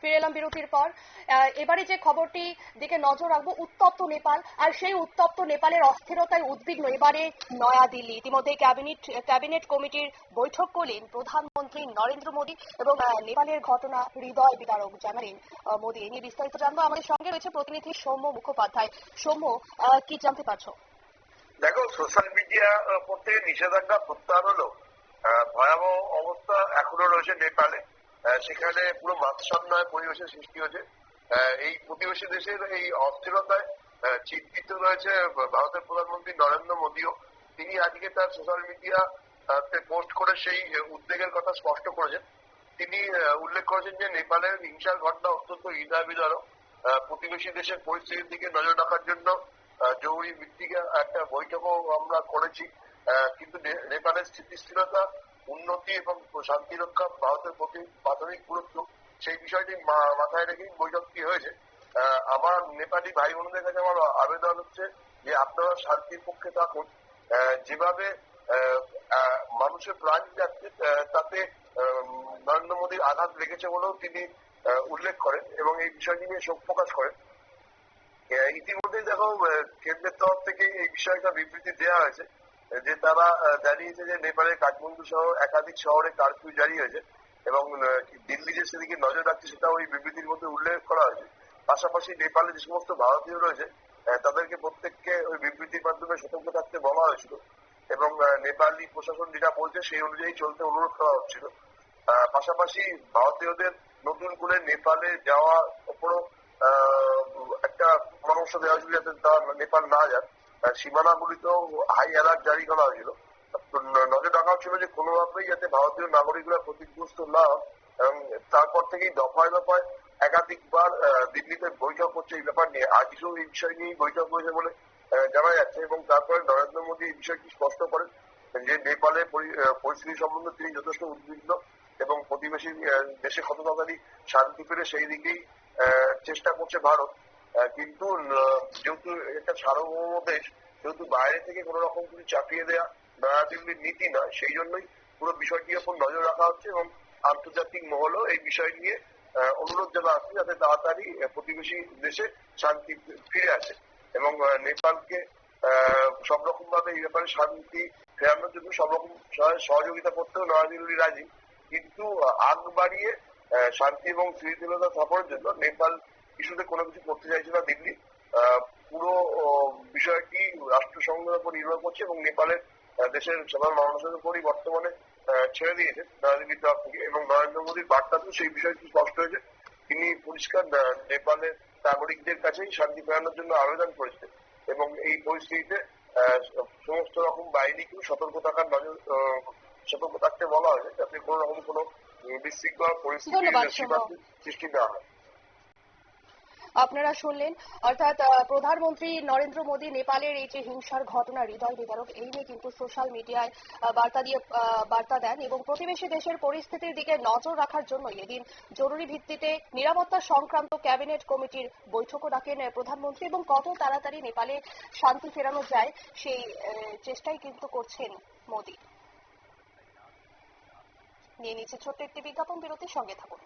ফিরে এলাম বিরতির পর। এবারে যে খবরটি দিকে নজর রাখব, উত্তপ্ত নেপাল, আর সেই উত্তপ্ত নেপালের অস্থিরতায় উদ্বিগ্ন। এবারে নয়াদিল্লি। ইতিমধ্যে ক্যাবিনেট ক্যাবিনেট কমিটির বৈঠক করলেন প্রধানমন্ত্রী নরেন্দ্র মোদী এবং নেপালের ঘটনা হৃদয় বিদারক জানালেন মোদী। নিয়ে বিস্তারিত জানব। আমাদের সঙ্গে রয়েছে প্রতিনিধি সৌম্য মুখোপাধ্যায়। সৌম্য কি জানতে পারছ? দেখো, সোশ্যাল মিডিয়া করতে নিষেধাজ্ঞা প্রত্যাহার হলো। ভয়াবহ অবস্থা এখনও রয়েছে নেপালে। সেখানে পুরো বাদশান্নয় পরিবেশের সৃষ্টি হয়েছে। এই প্রতিবেশী দেশের এই অস্থিরতায় চিন্তিত রয়েছে ভারতের প্রধানমন্ত্রী নরেন্দ্র মোদীও। তিনি আজকে তার সোশ্যাল মিডিয়া পোস্ট করে সেই উদ্বেগের কথা স্পষ্ট করেছেন। তিনি উল্লেখ করেছেন যে নেপালের হিংসার ঘটনা অত্যন্ত হৃদয় বিদারক আহ, প্রতিবেশী দেশের পরিস্থিতির দিকে নজর রাখার জন্য জরুরি ভিত্তিকে একটা বৈঠকও আমরা করেছি। কিন্তু নেপালের স্থিতিশীলতা উন্নতি এবং শান্তি রক্ষা ভারতের প্রতি প্রাথমিক গুরুত্ব, সেই বিষয়টি মাথায় রেখেই বৈঠকটি হয়েছে আমার নেপালি ভাই বোনদের কাছে আমার আবেদন হচ্ছে যে আপনারা শান্তির পক্ষে থাকুন যেভাবে মানুষের প্রাণ যাচ্ছে তাতে নরেন্দ্র মোদীর আঘাত লেগেছে বলেও তিনি উল্লেখ করেন এবং এই বিষয়টি নিয়ে শোক প্রকাশ করেন। ইতিমধ্যেই দেখো কেন্দ্রের তরফ থেকে এই বিষয়টা বিবৃতি দেওয়া হয়েছে। যে তারা জানিয়েছে যে নেপালের কাঠমান্ডু সহ একাধিক শহরে কারফিউ জারি হয়েছে এবং দিল্লি যে সেদিকে নজর রাখছে সেটা ওই বিবৃতির মধ্যে উল্লেখ করা হয়েছে। পাশাপাশি নেপালে যে সমস্ত ভারতীয় রয়েছে তাদেরকে প্রত্যেককে ওই বিবৃতির মাধ্যমে সতর্ক থাকতে বলা হয়েছিল এবং নেপালি প্রশাসন যেটা বলছে সেই অনুযায়ী চলতে অনুরোধ করা হচ্ছিল। পাশাপাশি ভারতীয়দের নতুন করে নেপালে যাওয়া ওপরও একটা পরামর্শ দেওয়া হয়েছিল যাতে তারা নেপাল না আহ, সীমানাগুলিতেও হাই অ্যালার্ট জারি করা হয়েছিল। নজর রাখা হচ্ছিল যে কোনোভাবেই যাতে ভারতীয় নাগরিকরা ক্ষতিগ্রস্ত না এবং তারপর থেকেই দফায় দফায় একাধিকবার দিল্লিতে বৈঠক হচ্ছে এই ব্যাপার নিয়ে। আজকেও এই বিষয় নিয়েই বৈঠক হয়েছে বলে জানা যাচ্ছে এবং তারপরে নরেন্দ্র মোদী এই বিষয়টি স্পষ্ট করেন যে নেপালের পরিস্থিতি সম্বন্ধে তিনি যথেষ্ট উদ্বিগ্ন এবং প্রতিবেশী দেশে কত তাড়াতাড়ি শান্তি ফিরে সেই দিকেই চেষ্টা করছে ভারত। কিন্তু যেহেতু একটা সার্বভৌম দেশ, যেহেতু বাইরে থেকে কোনো রকম কিছু চাপিয়ে দেওয়া নয়াদিল্লির নীতি নয়, সেই জন্যই পুরো বিষয়টির উপর নজর রাখা হচ্ছে এবং আন্তর্জাতিক মহলও এই বিষয় নিয়ে অনুরোধ জানা আছে যাতে তাড়াতাড়ি প্রতিবেশী দেশে শান্তি ফিরে আসে এবং নেপালকে সব রকম ভাবে এই ব্যাপারে শান্তি ফেরানোর জন্য সব রকম সহযোগিতা করতেও নয়াদিল্লি রাজি। কিন্তু আগ বাড়িয়ে শান্তি এবং স্থিতিশীলতা স্থাপনের জন্য নেপাল ইস্যুতে কোনো কিছু করতে চাইছে না দিল্লি। পুরো বিষয়টি রাষ্ট্রসংঘের উপর নির্ভর করছে এবং নেপালের দেশের সাধারণ মানুষের উপরই বর্তমানে ছেড়ে দিয়েছে নয়াদিল্লির তরফ থেকে এবং নরেন্দ্র মোদীর বার্তাতেও সেই বিষয়টি স্পষ্ট হয়েছে। তিনি পরিষ্কার নেপালের নাগরিকদের কাছেই শান্তি ফেরানোর জন্য আবেদন করেছেন এবং এই পরিস্থিতিতে আহ, সমস্ত রকম বাহিনীকেও সতর্ক থাকার নজর সতর্ক থাকতে বলা হয়েছে যাতে কোনো রকম কোনো বিশৃঙ্খলা পরিস্থিতি সৃষ্টি না হয়। আপনারা শুনলেন। অর্থাৎ প্রধানমন্ত্রী নরেন্দ্র মোদী নেপালের এই যে হিংসার ঘটনা, হৃদয় বিদারক, এই নিয়ে কিন্তু সোশ্যাল মিডিয়ায় বার্তা দিয়ে বার্তা দেন এবং প্রতিবেশী দেশের পরিস্থিতির দিকে নজর রাখার জন্য এদিন জরুরি ভিত্তিতে নিরাপত্তা সংক্রান্ত ক্যাবিনেট কমিটির বৈঠকও ডাকেন প্রধানমন্ত্রী এবং কত তাড়াতাড়ি নেপালে শান্তি ফেরানো যায় সেই চেষ্টাই কিন্তু করছেন মোদী। নিয়ে নিচ্ছে ছোট্ট একটি বিজ্ঞাপন, বিরতির সঙ্গে থাকুন।